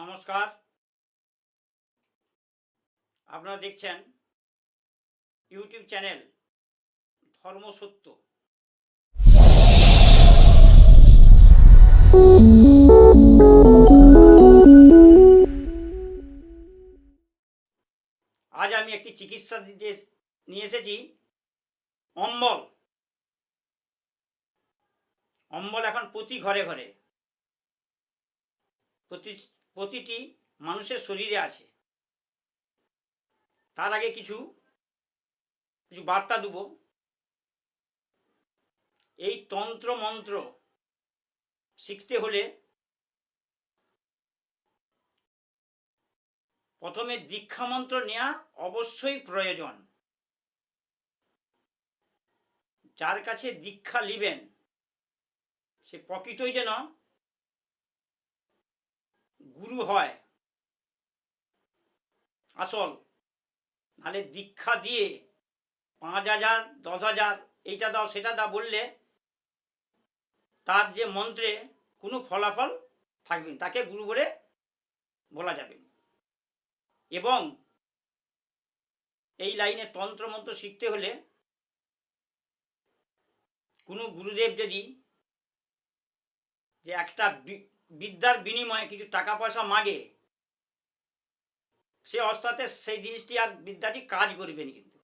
নমস্কার। আপনারা দেখছেন ইউটিউব চ্যানেল ধর্ম সত্য আজ আমি একটি চিকিৎসা দিতে নিয়ে এসেছি। অম্বল। অম্বল এখন প্রতি ঘরে ঘরে। প্রতি প্রতিটি মানুষের শরীরে আছে। তার আগে কিছু কিছু বার্তা দেব। এই তন্ত্র মন্ত্র শিখতে হলে প্রথমে দীক্ষা মন্ত্র নেওয়া অবশ্যই প্রয়োজন। যার কাছে দীক্ষা নিবেন সে প্রকৃতই যেন গুরু হয় আসল, নাহলে দীক্ষা দিয়ে পাঁচ হাজার, দশ হাজার, এইটা দাও, সেটা দাও বললে তার যে মন্ত্রে কোনো ফলাফল থাকবে। তাকে গুরু বলে বলা যাবে। এবং এই লাইনে তন্ত্র মন্ত্র শিখতে হলে কোনো গুরুদেব যদি যে একটা বিদ্যার বিনিময়ে কিছু টাকা পয়সা মাগে, সে অস্তাতে সেই জিনিসটি আর বিদ্যাটি কাজ করবে না কিন্তু।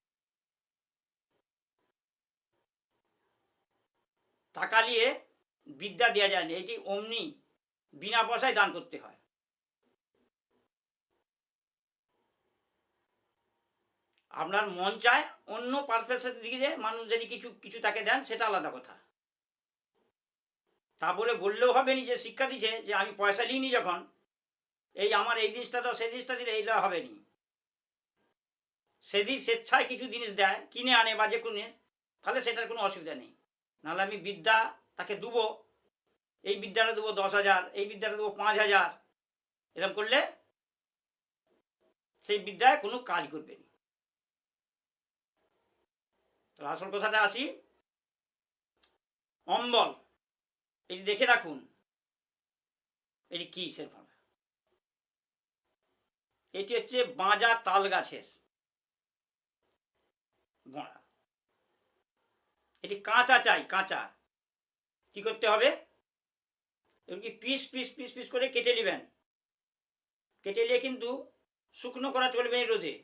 টাকা নিয়ে বিদ্যা দেওয়া যায় না, এটি অমনি বিনা পয়সায় দান করতে হয়। আপনার মন চায় অন্য পারপাসের দিকে মানুষ যদি কিছু কিছু তাকে দেন, সেটা আলাদা কথা। তা বলে বললেও হবে নি যে শিক্ষা দিছে যে আমি পয়সা নিইনি যখন, এই আমার এই জিনিসটা দাও সেই জিনিসটা দিলে এইটা হবে নি। সেদিন স্বেচ্ছায় কিছু জিনিস দেয়, কিনে আনে বা যে কোনো, তাহলে সেটার কোনো অসুবিধা নেই। নাহলে আমি বিদ্যা তাকে দেবো, এই বিদ্যাটা দেবো দশ হাজার, এই বিদ্যাটা দেবো পাঁচ হাজার এরকম করলে সেই বিদ্যায় কোনো কাজ করবে না। আসল কথাটা আসি। অম্বল এটি দেখে রাখুন। এটি কি সে ফল এটি হচ্ছে বাঁজা তাল গাছের বড়া এটি কাঁচা চাই, কাঁচা। কি করতে হবে? এগুলি পিস পিস পিস পিস করে কেটে নেবেন। কেটে নিয়ে কিন্তু শুকনো করা চলবে রোদে।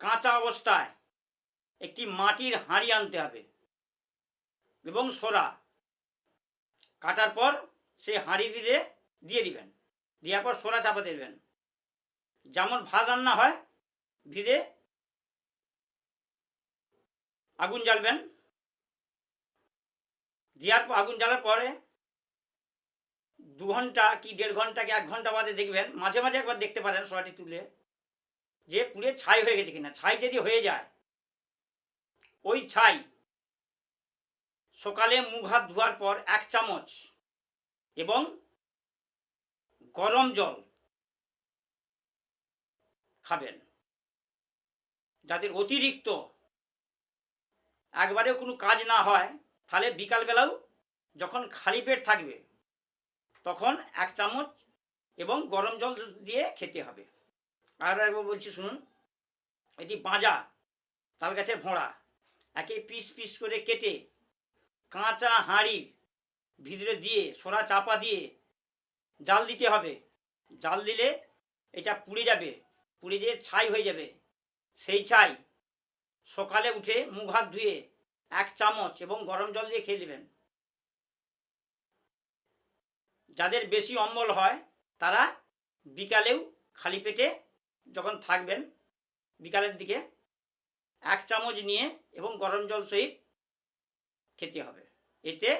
কাঁচা অবস্থায় একটি মাটির হাঁড়ি আনতে হবে এবং সোরা। কাটার পর সেই হাঁড়ি দিয়ে দিবেন। দেওয়ার পর সোরা চাপাতে দেবেন। যেমন ভাত রান্না হয় ভিড়ে আগুন জ্বালবেন। দেওয়ার পর, আগুন জ্বালার পরে দু ঘণ্টা কি দেড় ঘণ্টা কি এক ঘণ্টা বাদে দেখবেন, মাঝে মাঝে একবার দেখতে পারেন সোয়াটি তুলে, যে পুড়ে ছাই হয়ে গেছে কিনা। ছাই যদি হয়ে যায়, ওই ছাই সকালে মুখ হাত ধোয়ার পর এক চামচ এবং গরম জল খাবেন, যাদের অতিরিক্ত একবারেও কোনো কাজ না হয়, তাহলে বিকালবেলাও যখন খালি পেট থাকবে, তখন এক চামচ এবং গরম জল দিয়ে খেতে হবে। আর একবার বলছি, শুনুন, এটি বাঁজা তাল গাছের ভোঁড়া, একে পিস পিস করে কেটে কাঁচা হাঁড়ির ভিতরে দিয়ে, সোরা চাপা দিয়ে জাল দিতে হবে। জাল দিলে এটা পুড়ে যাবে, পুড়ে যেয়ে ছাই হয়ে যাবে। সেই ছাই সকালে উঠে মুখ হাত ধুয়ে এক চামচ এবং গরম জল দিয়ে খেয়ে নেবেন। যাদের বেশি অম্বল হয়, তারা বিকালেও খালি পেটে যখন থাকবেন, বিকালের দিকে এক চামচ নিয়ে এবং গরম জল সহিত খেতে হবে। এতে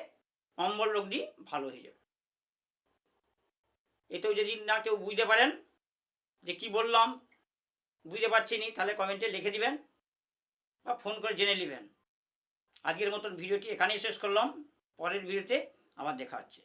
অম্বল রোগটি ভালো হয়ে যাবে। এতেও যদি না কেউ বুঝতে পারেন যে কি বললাম, বুঝতে পারছি নি, তাহলে কমেন্টে লিখে দিবেন বা ফোন করে জেনে নেবেন। আজকের মতন ভিডিওটি এখানেই শেষ করলাম। পরের ভিডিওতে আবার দেখা হচ্ছে।